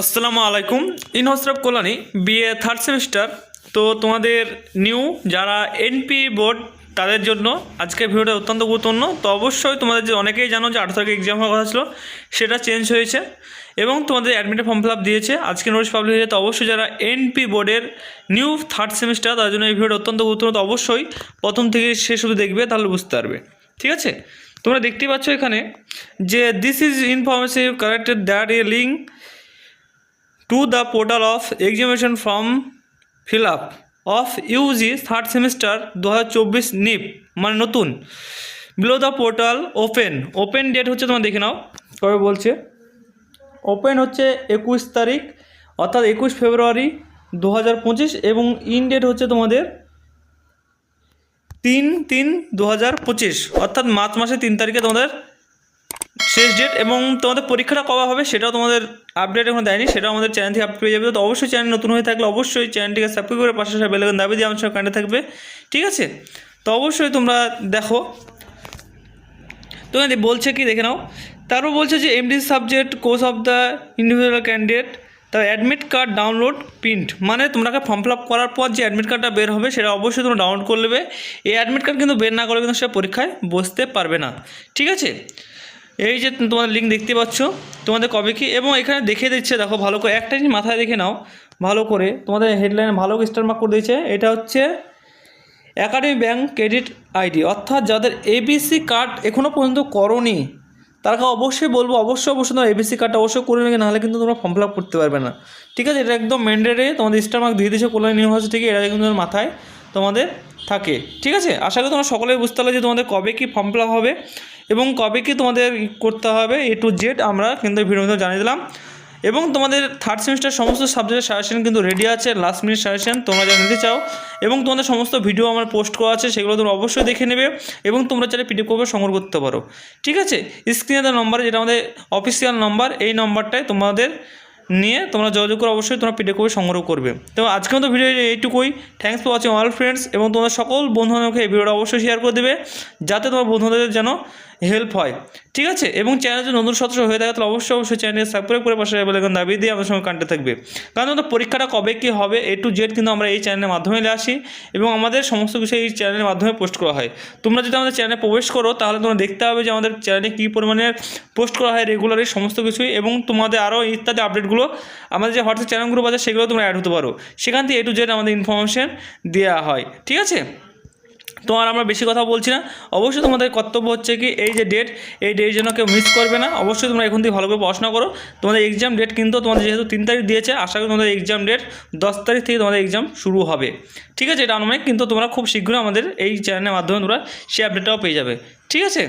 আসসালামু আলাইকুম। ইন হসরফ কল্যাণী বিএ থার্ড সেমিস্টার তো তোমাদের নিউ যারা এনপি বোর্ড তাদের জন্য আজকের ভিডিওটা অত্যন্ত গুরুত্বপূর্ণ। তো অবশ্যই তোমাদের যে অনেকেই জানো যে আঠারো তারিখে এক্সাম হওয়ার কথা ছিল, সেটা চেঞ্জ হয়েছে এবং তোমাদের অ্যাডমিটের ফর্ম ফিল আপ দিয়েছে। আজকে নোটিশ পাবলিক হয়েছে, তো অবশ্যই যারা এনপি বোর্ডের নিউ থার্ড সেমিস্টার তার জন্য এই ভিডিওটা অত্যন্ত গুরুত্বপূর্ণ। তো অবশ্যই প্রথম থেকে শেষ শুধু দেখবে, তাহলে বুঝতে পারবে। ঠিক আছে? তোমরা দেখতেই পাচ্ছ এখানে যে this is information corrected that a link to the portal of examination form fill up of UG third semester দু হাজার চব্বিশ নিপ মানে নতুন। Below the portal open open date হচ্ছে, তোমার দেখে নাও কবে বলছে। ওপেন হচ্ছে একুশ তারিখ, অর্থাৎ একুশ ফেব্রুয়ারি দু হাজার পঁচিশ এবং ইন ডেট হচ্ছে তোমাদের তিন তিন দু অর্থাৎ মার্চ মাসের তিন তারিখে তোমাদের শেষ ডেট এবং তোমাদের পরীক্ষাটা কবে হবে সেটাও তোমাদের আপডেট এখন দেয়নি, সেটাও আমাদের চ্যানেল থেকে আপডেট পেয়ে যাবে। তো অবশ্যই চ্যানেল নতুন হয়ে থাকলে অবশ্যই চ্যানেলটিকে সাবস্ক্রাইব করে পাশে সাথে বেলাগান দাবি দিয়ে আমার সঙ্গে থাকবে। ঠিক আছে? তো অবশ্যই তোমরা দেখো। তো এখানে বলছে কি, দেখে নাও। তারপর বলছে যে MD subject course of the individual candidate তার অ্যাডমিট কার্ড ডাউনলোড প্রিন্ট মানে তোমরাকে ফর্ম ফিল আপ করার পর যে অ্যাডমিট কার্ডটা বের হবে, সেটা অবশ্যই তোমরা ডাউনলোড করে নেবে। এই অ্যাডমিট কার্ড কিন্তু বের না করলে কিন্তু সে পরীক্ষায় বসতে পারবে না। ঠিক আছে? এই যে তোমাদের লিঙ্ক দেখতে পাচ্ছ, তোমাদের কবে কি? এবং এখানে দেখে দিচ্ছে, দেখো ভালো করে, একটা জিনিস মাথায় দেখে নাও, ভালো করে। তোমাদের হেডলাইন ভালো স্টার মার্ক করে দিয়েছে, এটা হচ্ছে একাডেমি ব্যাংক ক্রেডিট আইডি অর্থাৎ যাদের এবিসি কার্ড এখনও পর্যন্ত করনি তারা অবশ্যই বলব, অবশ্যই অবশ্যই তোমরা এবিসি কার্ডটা অবশ্যই করে নেবে, নাহলে কিন্তু তোমরা ফর্ম ফিল আপ করতে পারবে না। ঠিক আছে, এটা একদম ম্যান্ডেটে তোমাদের স্টার মার্ক দিয়ে দিয়েছে, কল্যাণ ইউনিভার্সিটি থেকে, এটা কিন্তু মাথায় তোমাদের থাকে। ঠিক আছে? আশা করি তোমরা সকলেই বুঝতে পারলে যে তোমাদের কবে কি ফর্ম ফিল হবে এবং কবে কি তোমাদের করতে হবে এ টু জেড আমরা কিন্তু ভিডিওর মধ্যে জানিয়ে দিলাম। এবং তোমাদের থার্ড সেমিস্টার সমস্ত সাবজেক্টের সাজেশন কিন্তু রেডি আছে লাস্ট মিনিট সাজেশন তোমরা যা নিতে চাও। এবং তোমাদের সমস্ত ভিডিও আমার পোস্ট করা আছে, সেগুলো তোমরা অবশ্যই দেখে নেবে এবং তোমরা চাইলে পিডিএফ কপি সংগ্রহ করতে পারো। ঠিক আছে? স্ক্রিনে দেওয়া নম্বরে যেটা আমাদের অফিসিয়াল নম্বর এই নম্বরটায় তোমাদের নিয়ে তোমরা যোগাযোগ করে অবশ্যই তোমরা পিডিএফ কপি সংগ্রহ করবে। তো আজকে মতো ভিডিও এইটুকুই। Thanks for watching all friends এবং তোমাদের সকল বন্ধু বান্ধবকে এই ভিডিওটা অবশ্যই শেয়ার করে দেবে, যাতে তোমার বন্ধুদের যেন হেল্প হয়। ঠিক আছে? এবং চ্যানেল যদি নতুন সদস্য হয়ে থাকে, তাহলে অবশ্যই অবশ্যই চ্যানেল সাবস্ক্রাইব করে পাশে বলে দাবি দিয়ে আমাদের সঙ্গে কান্টে থাকবে। কারণ তোমাদের পরীক্ষাটা কবে কী হবে এ টু জেড কিন্তু আমরা এই চ্যানেলের মাধ্যমে আসি, এবং আমাদের সমস্ত কিছু এই চ্যানেলের মাধ্যমে পোস্ট করা হয়। তোমরা যদি আমাদের চ্যানেলে প্রবেশ করো, তাহলে তোমরা দেখতে হবে যে আমাদের চ্যানেলে কী পরিমাণে পোস্ট করা হয় রেগুলার এই সমস্ত কিছুই, এবং তোমাদের আরও ইত্যাদি আপডেটগুলো আমাদের যে হোয়াটসঅ্যাপ চ্যানেল গ্রুপ আছে সেগুলো তোমরা অ্যাড হতে পারো। সেখান থেকে এ টু জেড আমাদের ইনফরমেশান দেওয়া হয়, ঠিক আছে? তো আর আমরা বেশি কথা বলছি না। অবশ্যই তোমাদের কর্তব্য হচ্ছে কি, এই যে ডেট এই ডেট যেন কেউ মিস করবে না। অবশ্যই তোমরা এখন থেকে ভালো করে পড়াশোনা করো। তোমাদের এক্সাম ডেট কিন্তু তোমাদের যেহেতু তিন তারিখ দিয়েছে, আশা করি তোমাদের এক্সাম ডেট দশ তারিখ থেকে তোমাদের এক্সাম শুরু হবে। ঠিক আছে, এটা অনুমানিক কিন্তু তোমরা খুব শীঘ্রই আমাদের এই চ্যানেলের মাধ্যমে তোমরা সেই আপডেটটাও পেয়ে যাবে। ঠিক আছে?